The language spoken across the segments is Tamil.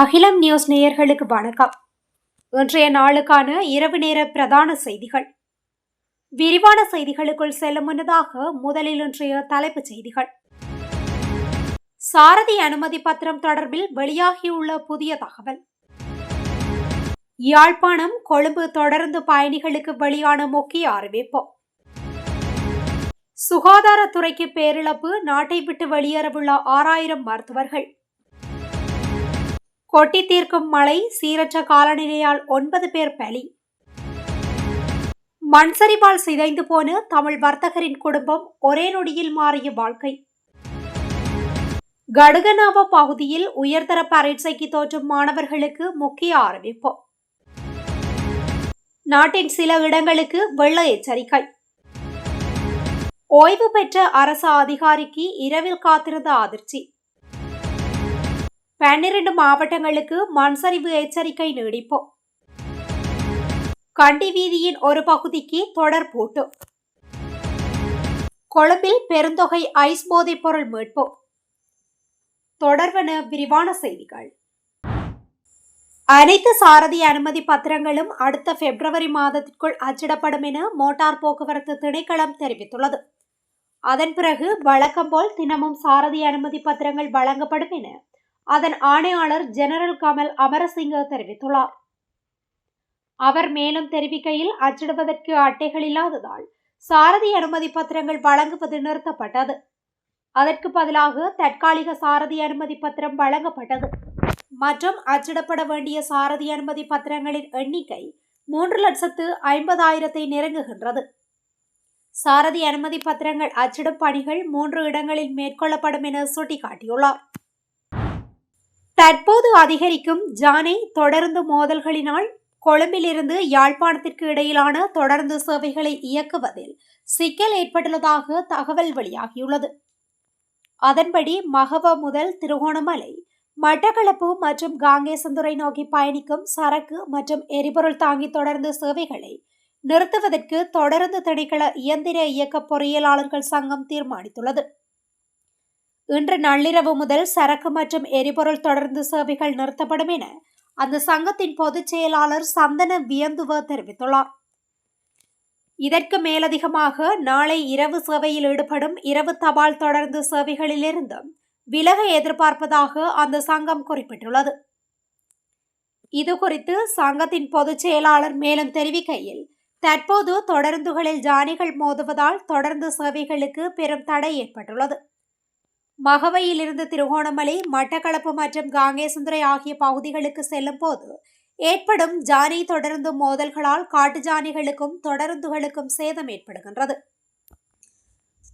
அகிலம் நியூஸ் நேயர்களுக்கு வணக்கம். இன்றைய நாளுக்கான இரவு நேர பிரதான செய்திகள். விரிவான செய்திகளுக்குள் செல்லும் முன்னதாக முதலில் இன்றைய தலைப்புச் செய்திகள். சாரதி அனுமதி பத்திரம் தொடர்பில் வெளியாகியுள்ள புதிய தகவல். யாழ்ப்பாணம் கொழும்பு தொடர்ந்து பயணிகளுக்கு வெளியான முக்கிய அறிவிப்பு. சுகாதாரத்துறைக்கு பேரிழப்பு நாட்டை விட்டு வெளியேறவுள்ள ஆறாயிரம் மருத்துவர்கள். கொட்டி தீர்க்கும் மழை சீரற்ற காலநிலையால் ஒன்பது பேர் பலி. மண்சரிவால் சிதைந்து போன தமிழ் வர்த்தகரின் குடும்பம் ஒரே நொடியில் மாறிய வாழ்க்கை. கடுகனாவ பகுதியில் உயர்தர பரீட்சைக்கு தோற்றும் மாணவர்களுக்கு முக்கிய அறிவிப்பு. நாட்டின் சில இடங்களுக்கு வெள்ள எச்சரிக்கை. ஓய்வு பெற்ற அரசு அதிகாரிக்கு இரவில் காத்திருந்த அதிர்ச்சி. பன்னிரண்டு மாவட்டங்களுக்கு மண்சரிவு எச்சரிக்கை நீடிப்பு கண்டி வீதியின் ஒரு பகுதிக்கு தொடர் பூட்டு. கொழும்பில் பெருந்தொகை ஐஸ் போதைப் பொருள் மீட்பு தொடர்வன விரிவான செய்திகள். அனைத்து சாரதி அனுமதி பத்திரங்களும் அடுத்த பிப்ரவரி மாதத்திற்குள் அச்சிடப்படும் என மோட்டார் போக்குவரத்து திணைக்களம் தெரிவித்துள்ளது. அதன் பிறகு வழக்கம் போல் தினமும் சாரதி அனுமதி பத்திரங்கள் வழங்கப்படும் என அதன் ஆணையாளர் ஜெனரல் கமல் அமரசிங்க தெரிவித்துள்ளார். அவர் மேலும் தெரிவிக்கையில் அச்சிடுவதற்கு அட்டைகள் இல்லாததால் சாரதி அனுமதி பத்திரங்கள் வழங்குவது நிறுத்தப்பட்டது. அதற்கு பதிலாக தற்காலிக சாரதி அனுமதி பத்திரம் வழங்கப்பட்டது. மற்றும் அச்சிடப்பட வேண்டிய சாரதி அனுமதி பத்திரங்களின் எண்ணிக்கை மூன்று லட்சத்து ஐம்பதாயிரத்தை நெருங்குகின்றது. சாரதி அனுமதி பத்திரங்கள் அச்சிடும் பணிகள் மூன்று இடங்களில் மேற்கொள்ளப்படும் என சுட்டிக்காட்டியுள்ளார். தற்போது அதிகரிக்கும் ஜானை தொடர்ந்து மோதல்களினால் கொழும்பிலிருந்து யாழ்ப்பாணத்திற்கு இடையிலான தொடர்ந்து சேவைகளை இயக்குவதில் சிக்கல் ஏற்பட்டுள்ளதாக தகவல் வெளியாகியுள்ளது. அதன்படி மகவ முதல் திருகோணமலை மட்டக்களப்பு மற்றும் காங்கேசந்துறை நோக்கி பயணிக்கும் சரக்கு மற்றும் எரிபொருள் தாங்கி தொடர்ந்து சேவைகளை நிறுத்துவதற்கு தொடர்ந்து திணைக்கள இயந்திர இயக்க பொறியியலாளர்கள் சங்கம் தீர்மானித்துள்ளது. இன்று நள்ளிரவு முதல் சரக்கு மற்றும் எரிபொருள் தொடர்ந்து சேவைகள் நிறுத்தப்படும் என அந்த சங்கத்தின் பொதுச் செயலாளர் சந்தன வியந்துவ தெரிவித்துள்ளார். இதற்கு மேலதிகமாக நாளை இரவு சேவையில் ஈடுபடும் இரவு தபால் தொடர்ந்து சேவைகளிலிருந்து விலக எதிர்பார்ப்பதாக அந்த சங்கம் குறிப்பிட்டுள்ளது. இது குறித்து சங்கத்தின் பொதுச் செயலாளர் மேலும் தெரிவிக்கையில் தற்போது தொடர்ந்துகளில் ஜானிகள் மோதுவதால் தொடர்ந்து சேவைகளுக்கு பெரும் தடை ஏற்பட்டுள்ளது. மகவையிலிருந்து திருகோணமலை மட்டக்களப்பு மற்றும் காங்கேசுந்துறை ஆகிய பகுதிகளுக்கு செல்லும் போது ஏற்படும் ஜானி தொடர்ந்து மோதல்களால் காட்டு ஜானிகளுக்கும் தொடருந்துகளுக்கும் சேதம் ஏற்படுகின்றது.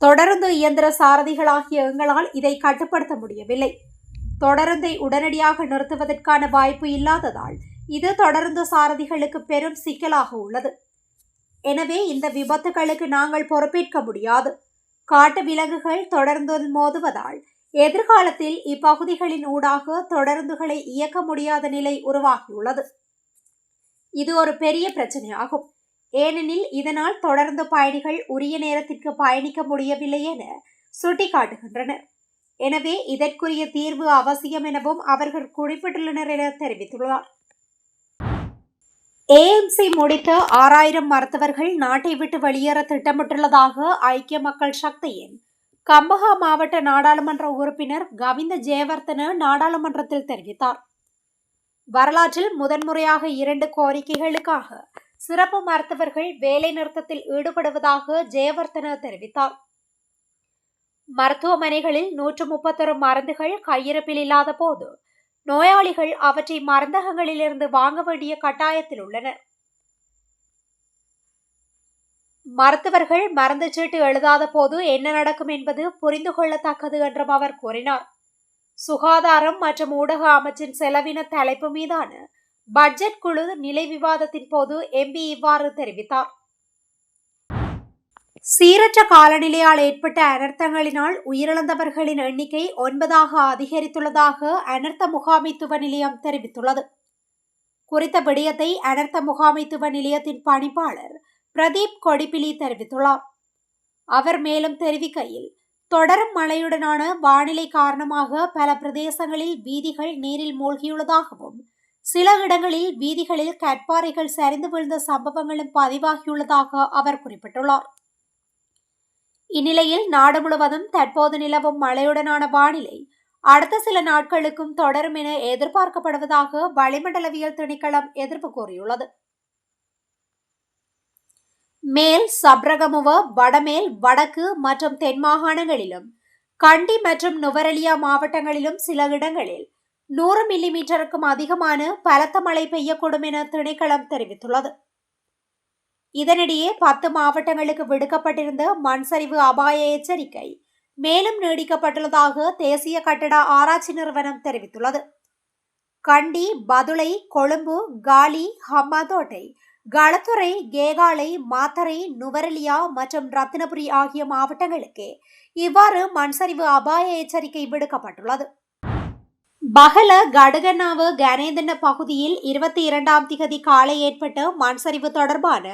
தொடருந்து இயந்திர சாரதிகளாகிய எங்களால் இதை கட்டுப்படுத்த முடியவில்லை. தொடருந்தை உடனடியாக நிறுத்துவதற்கான வாய்ப்பு இல்லாததால் இது தொடருந்து சாரதிகளுக்கு பெரும் சிக்கலாக உள்ளது. எனவே இந்த விபத்துகளுக்கு நாங்கள் பொறுப்பேற்க முடியாது. காட்டு விலங்குகள் தொடர்ந்து மோதுவதால் எதிர்காலத்தில் இப்பகுதிகளின் ஊடாக தொடருந்துகளை இயக்க முடியாத நிலை உருவாகியுள்ளது. இது ஒரு பெரிய பிரச்சனையாகும். ஏனெனில் இதனால் தொடர்ந்து பயணிகள் உரிய நேரத்திற்கு பயணிக்க முடியவில்லை என சுட்டிக்காட்டுகின்றனர். எனவே இதற்குரிய தீர்வு அவசியம் எனவும் அவர்கள் குறிப்பிட்டுள்ளனர் என தெரிவித்துள்ளார். ஏஎம்சி முடித்த ஆறாயிரம் மருத்துவர்கள் நாட்டை விட்டு வெளியேற திட்டமிட்டுள்ளதாக ஐக்கிய மக்கள் சக்தியின் கம்பஹா மாவட்ட நாடாளுமன்ற உறுப்பினர் கவிந்த ஜெயவர்தன நாடாளுமன்றத்தில் தெரிவித்தார். வரலாற்றில் முதன்முறையாக இரண்டு கோரிக்கைகளுக்காக சிறப்பு மருத்துவர்கள் வேலை நிறுத்தத்தில் ஈடுபடுவதாக ஜெயவர்தன தெரிவித்தார். மருத்துவமனைகளில் நூற்று முப்பத்தொரு மருந்துகள் கையிருப்பில் இல்லாத போது நோயாளிகள் அவற்றை மருந்தகங்களிலிருந்து வாங்க வேண்டிய கட்டாயத்தில் உள்ளனர். மருத்துவர்கள் மருந்து சீட்டு எழுதாத போது என்ன நடக்கும் என்பது புரிந்து கொள்ளத்தக்கது என்றும் அவர் கூறினார். சுகாதாரம் மற்றும் ஊடக அமைச்சின் செலவின தலைப்பு மீதான பட்ஜெட் குழு நிலை விவாதத்தின் போது எம்பி இவ்வாறு தெரிவித்தார். சீரற்ற காலநிலையால் ஏற்பட்ட அனர்த்தங்களினால் உயிரிழந்தவர்களின் எண்ணிக்கை ஒன்பதாக அதிகரித்துள்ளதாக அனர்த்த முகாமைத்துவ நிலையம் தெரிவித்துள்ளது. குறித்த விடயத்தை அனர்த்த முகாமைத்துவ நிலையத்தின் பணிப்பாளர் பிரதீப் கொடிப்பிலி தெரிவித்துள்ளார். அவர் மேலும் தெரிவிக்கையில் தொடரும் மழையுடனான வானிலை காரணமாக பல பிரதேசங்களில் வீதிகள் நீரில் மூழ்கியுள்ளதாகவும் சில இடங்களில் வீதிகளில் கற்பாறைகள் சரிந்து விழுந்த சம்பவங்களும் பதிவாகியுள்ளதாக அவர் குறிப்பிட்டுள்ளார். இந்நிலையில் நாடு முழுவதும் தற்போது நிலவும் மழையுடனான வானிலை அடுத்த சில நாட்களுக்கும் தொடரும் என எதிர்பார்க்கப்படுவதாக வளிமண்டலவியல் திணைக்களம் எதிர்ப்பு கூறியுள்ளது. மேல் சப்ரகமுவ வடமேல் வடக்கு மற்றும் தென் மாகாணங்களிலும் கண்டி மற்றும் நுவரெலியா மாவட்டங்களிலும் சில இடங்களில் நூறு மில்லிமீட்டருக்கும் அதிகமான பலத்த மழை பெய்யக்கூடும் என திணைக்களம் தெரிவித்துள்ளது. இதனிடையே பத்து மாவட்டங்களுக்கு விடுக்கப்பட்டிருந்த மண் சரிவு அபாய எச்சரிக்கை மேலும் நீடிக்கப்பட்டுள்ளதாக தேசிய கட்டட ஆராய்ச்சி நிறுவனம் தெரிவித்துள்ளது. கண்டி பதுளை கொழும்பு காலி ஹம்மாதோட்டை களத்துறை கேகாலை மாத்தரை நுவரலியா மற்றும் ரத்தினபுரி ஆகிய மாவட்டங்களுக்கு இவ்வாறு மண்சரிவு அபாய எச்சரிக்கை விடுக்கப்பட்டுள்ளது. பகல கடகனாவு கனேதன பகுதியில் இருபத்தி இரண்டாம் திகதி காலை ஏற்பட்ட மண்சரிவு தொடர்பான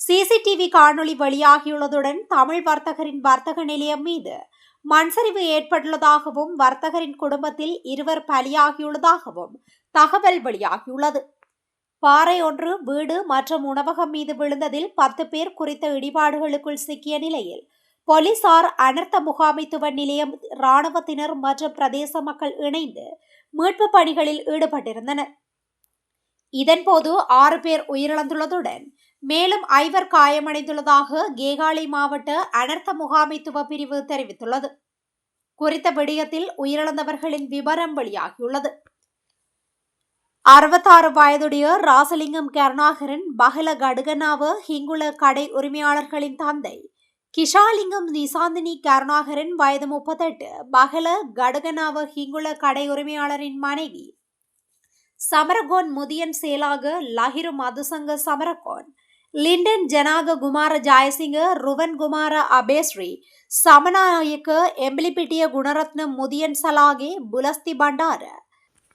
சிசிடிவி காணொளி வெளியாகியுள்ளதுடன் தமிழ் வர்த்தகரின் வர்த்தக நிலையம் மீது மண்சரிவு ஏற்பட்டுள்ளதாகவும் வர்த்தகரின் குடும்பத்தில் இருவர் பலியாகியுள்ளதாகவும் தகவல் வெளியாகியுள்ளது. பாறை ஒன்று வீடு மற்றும் உணவகம் மீது விழுந்ததில் பத்து பேர் குறித்த இடிபாடுகளுக்குள் சிக்கிய நிலையில் போலீசார் அனர்த்த முகாமைத்துவ நிலையம் இராணுவத்தினர் மற்றும் பிரதேச மக்கள் இணைந்து மீட்பு பணிகளில் ஈடுபட்டிருந்தனர். இதன்போது ஆறு பேர் உயிரிழந்துள்ளதுடன் மேலும் ஐவர் காயமடைந்துள்ளதாக கேகாலை மாவட்ட அனர்த்த முகாமைத்துவ பிரிவு தெரிவித்துள்ளது. குறித்த விடயத்தில் உயிரிழந்தவர்களின் விவரம் வெளியாகியுள்ளது. அறுபத்தாறு வயதுடைய ராசலிங்கம் கருணாகரன் பகல கடுகனாவ ஹிங்குல கடை உரிமையாளர்களின் தந்தை கிஷாலிங்கம் நிசாந்தினி கருணாகரன் வயது முப்பத்தெட்டு பகல கடுகனாவ ஹிங்குல கடை உரிமையாளரின் மனைவி சமரகோன் முதியன் செயலாக லஹிரு மதுசங்க சமரகோன் லிண்டன் ஜனாக குமார ஜாயசிங்க ருவன் குமார அபேஸ்ரீ சமநாயக்க எம்பிலிபிட்டிய குணரத்னம் முதியன் சலாகே புலஸ்தி பண்டார.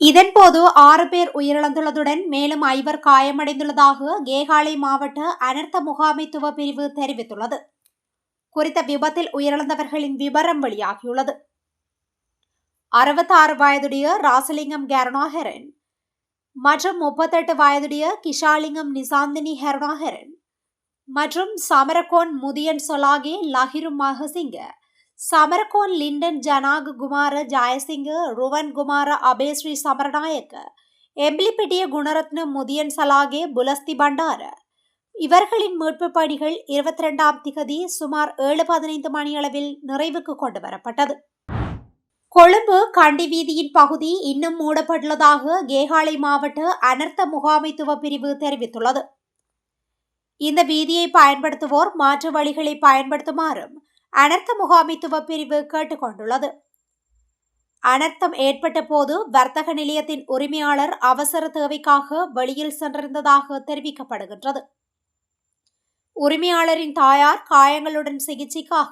இதன் போது ஆறு பேர் உயிரிழந்துள்ளதுடன் மேலும் ஐவர் காயமடைந்துள்ளதாக கேகாலை மாவட்ட அனர்த்த முகாமைத்துவ பிரிவு தெரிவித்துள்ளது. குறித்த விபத்தில் உயிரிழந்தவர்களின் விவரம் வெளியாகியுள்ளது. அறுபத்தாறு வயதுடைய ராசலிங்கம் கருணாகரன் மற்றும் முப்பத்தெட்டு வயதுடைய கிஷாலிங்கம் நிசாந்தினி ஹெருணாகரன் மற்றும் சமரகோன் முதியன் சொலாகே லஹிரு மகசிங்க. சமரகோன் லிண்டன் ஜனாக் குமார ஜாயசிங்க ருவன் குமார அபேஸ்ரீ சமரநாயக்க எம்பிலிப்பிட்டிய குணரத்ன முதியன் சலாகே புலஸ்தி பண்டார. இவர்களின் மீட்பு பணிகள் இருபத்தி ரெண்டாம் திகதி சுமார் ஏழு பதினைந்து மணியளவில் நிறைவுக்கு கொண்டு வரப்பட்டது. கொழும்பு கண்டி வீதியின் பகுதி இன்னும் மூடப்பட்டுள்ளதாக கேகாலை மாவட்ட அனர்த்த முகாமைத்துவ பிரிவு தெரிவித்துள்ளது. இந்த வீதியை பயன்படுத்துவோர் மாற்று வழிகளை பயன்படுத்துமாறும் அனர்த்த முகாமைத்துவ பிரிவு கேட்டுக்கொண்டுள்ளது. அனர்த்தம் ஏற்பட்ட போது வர்த்தக நிலையத்தின் உரிமையாளர் அவசர தேவைக்காக வெளியில் சென்றிருந்ததாக தெரிவிக்கப்படுகின்றது. உரிமையாளரின் தாயார் காயங்களுடன் சிகிச்சைக்காக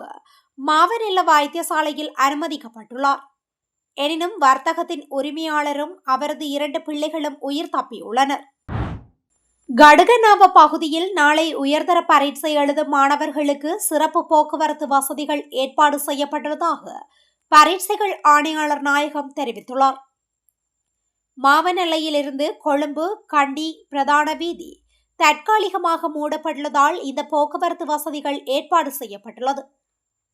மாவநில வைத்தியசாலையில் அனுமதிக்கப்பட்டுள்ளார். எனினும் வர்த்தகத்தின் உரிமையாளரும் அவரது இரண்டு பிள்ளைகளும் உயிர் தப்பியுள்ளனர். கடுகநாவ பகுதியில் நாளை உயர்தர பரீட்சை எழுதும் மாணவர்களுக்கு சிறப்பு போக்குவரத்து வசதிகள் ஏற்பாடு செய்யப்பட்டுள்ளதாக பரீட்சைகள் ஆணையாளர் நாயகம் தெரிவித்துள்ளார். மாவனெல்லையிலிருந்து கொழும்பு கண்டி பிரதான வீதி தற்காலிகமாக மூடப்பட்டுள்ளதால் இந்த போக்குவரத்து வசதிகள் ஏற்பாடு செய்யப்பட்டுள்ளது.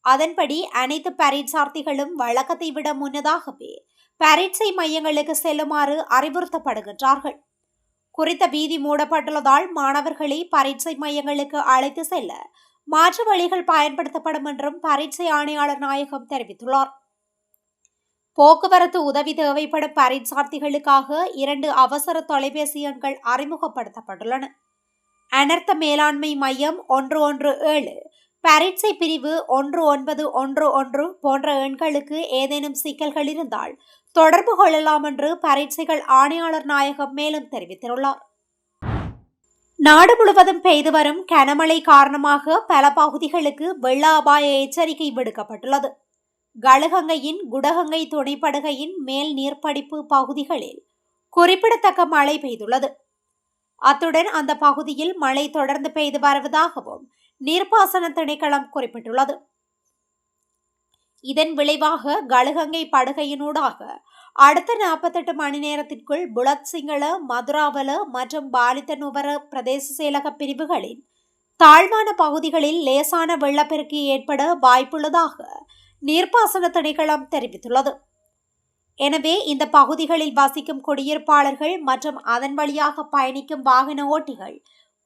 அதன்படி அனைத்து பரீட்சார்த்திகளும் வழக்கத்தை விட முன்னதாகவே பரீட்சை மையங்களுக்கு செல்லுமாறு அறிவுறுத்தப்படுகின்றார்கள். குறித்த வீதி மூடப்பட்டுள்ளதால் மாணவர்களை பரீட்சை மையங்களுக்கு அழைத்து செல்ல மாற்று வழிகள் பயன்படுத்தப்படும் என்றும் பரீட்சை ஆணையாளர் நாயகம் தெரிவித்துள்ளார். போக்குவரத்து உதவி தேவைப்படும் பரீட்சார்த்திகளுக்காக இரண்டு அவசர தொலைபேசி எண்கள் அறிமுகப்படுத்தப்பட்டுள்ளன. அனர்த்த மேலாண்மை மையம் ஒன்று ஒன்று ஏழு பரீட்சை பிரிவு ஒன்று ஒன்பது ஒன்று ஒன்று போன்ற எண்களுக்கு ஏதேனும் சிக்கல்கள் இருந்தால் தொடர்பு கொள்ளலாம் என்று பரீட்சைகள் ஆணையாளர் நாயகம் மேலும் தெரிவித்துள்ளார். நாடு முழுவதும் பெய்து வரும் கனமழை காரணமாக பல பகுதிகளுக்கு வெள்ள அபாய எச்சரிக்கை விடுக்கப்பட்டுள்ளது. கழுகங்கையின் குடகங்கை துணைப்படுகையின் மேல் நீர்ப்படிப்பு பகுதிகளில் குறிப்பிடத்தக்க மழை பெய்துள்ளது. அத்துடன் அந்த பகுதியில் மழை தொடர்ந்து பெய்து வருவதாகவும் நீர்ப்பாசன திணைக்களம் குறிப்பிட்டுள்ளது. இதன் விளைவாக கழுகங்கை படுகையினூடாக அடுத்த நாற்பத்தெட்டு மணி நேரத்திற்குள் புலத் சிங்கள மதுராவல மற்றும் பாலித்தனுவர பிரதேச செயலக பிரிவுகளின் தாழ்வான பகுதிகளில் லேசான வெள்ளப்பெருக்கு ஏற்பட வாய்ப்புள்ளதாக நீர்ப்பாசன திணைக்களம் தெரிவித்துள்ளது. எனவே இந்த பகுதிகளில் வசிக்கும் குடியிருப்பாளர்கள் மற்றும் அதன் வழியாக பயணிக்கும் வாகன ஓட்டிகள்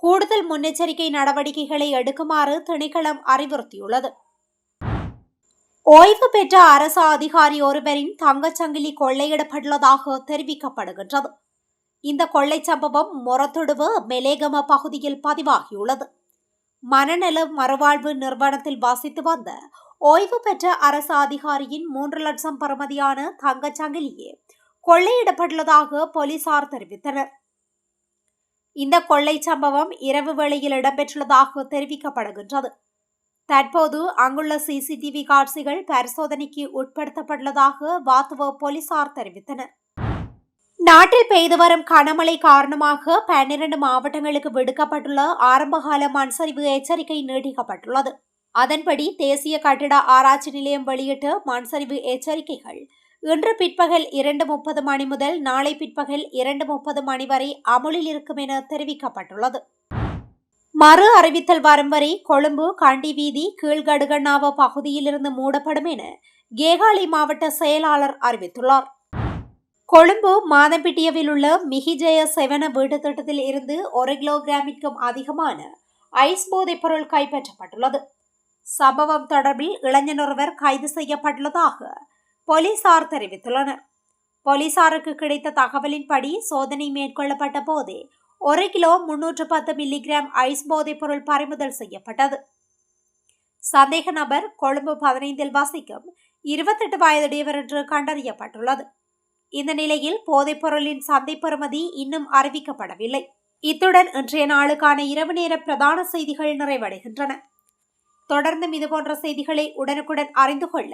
கூடுதல் முன்னெச்சரிக்கை நடவடிக்கைகளை எடுக்குமாறு திணைக்களம் அறிவுறுத்தியுள்ளது ஓய்வு பெற்ற அரசு அதிகாரி ஒருவரின் தங்கச்சங்கிலி கொள்ளையிடப்பட்டுள்ளதாக தெரிவிக்கப்படுகின்றது இந்த கொள்ளை சம்பவம் மொரத்தொடுவு மெலேகம பகுதியில் பதிவாகியுள்ளது மனநல மறுவாழ்வு நிறுவனத்தில் வசித்து வந்த ஓய்வு பெற்ற அரசு அதிகாரியின் மூன்று லட்சம் பெறுமதியான தங்கச்சங்கிலியே கொள்ளையிடப்பட்டுள்ளதாக போலீசார் தெரிவித்தனர் இந்த கொள்ளை சம்பவம் இரவு வேளையில் இடம்பெற்றுள்ளதாக தெரிவிக்கப்படுகின்றது. தற்போது அங்குள்ள சிசிடிவி காட்சிகள் பரிசோதனைக்கு உட்படுத்தப்பட்டுள்ளதாக வாத்துவ போலீசார் தெரிவித்தனர். நாட்டில் பெய்து வரும் கனமழை காரணமாக பன்னிரண்டு மாவட்டங்களுக்கு விடுக்கப்பட்டுள்ள ஆரம்பகால மண்சரிவு எச்சரிக்கை நீட்டிக்கப்பட்டுள்ளது. அதன்படி தேசிய கட்டிட ஆராய்ச்சி நிலையம் வெளியிட்ட மண்சரிவு எச்சரிக்கைகள் இன்று பிற்பகல் இரண்டு முப்பது மணி முதல் நாளை பிற்பகல் இரண்டு முப்பது மணி வரை அமுலில் இருக்கும் என தெரிவிக்கப்பட்டுள்ளது. மறு அறிவித்தல் வரும் வரை கொழும்பு கண்டி வீதி கீழ்கடுகண்ணாவ பகுதியிலிருந்து மூடப்படும் என கேகாலை மாவட்ட செயலாளர் அறிவித்துள்ளார். கொழும்பு மாதம்பிட்டியவில் உள்ள மிகிஜய செவன வீட்டு திட்டத்தில் இருந்து ஒரு கிலோகிராமிற்கும் அதிகமான ஐஸ் போதைப் பொருள் கைப்பற்றப்பட்டுள்ளது. சம்பவம் தொடர்பில் இளைஞர் ஒருவர் கைது செய்யப்பட்டுள்ளதாக போலீசார் தெரிவித்துள்ளனர். போலீசாருக்கு கிடைத்த தகவலின்படி சோதனை மேற்கொள்ளப்பட்ட போதே ஒரு கிலோ முன்னூற்று பத்து மில்லிகிராம் ஐஸ் போதைப் பொருள் பறிமுதல் செய்யப்பட்டது. சந்தேக நபர் கொழும்பு பதினைந்தில் வசிக்கும் இருபத்தெட்டு வயதுடையவர் என்று கண்டறியப்பட்டுள்ளது. இந்த நிலையில் போதைப் பொருளின் சந்தை பெறுமதி இன்னும் அறிவிக்கப்படவில்லை. இத்துடன் இன்றைய நாளுக்கான இரவு நேர பிரதான செய்திகள் நிறைவடைகின்றன. தொடர்ந்தும் இதுபோன்ற செய்திகளை உடனுக்குடன் அறிந்து கொள்ள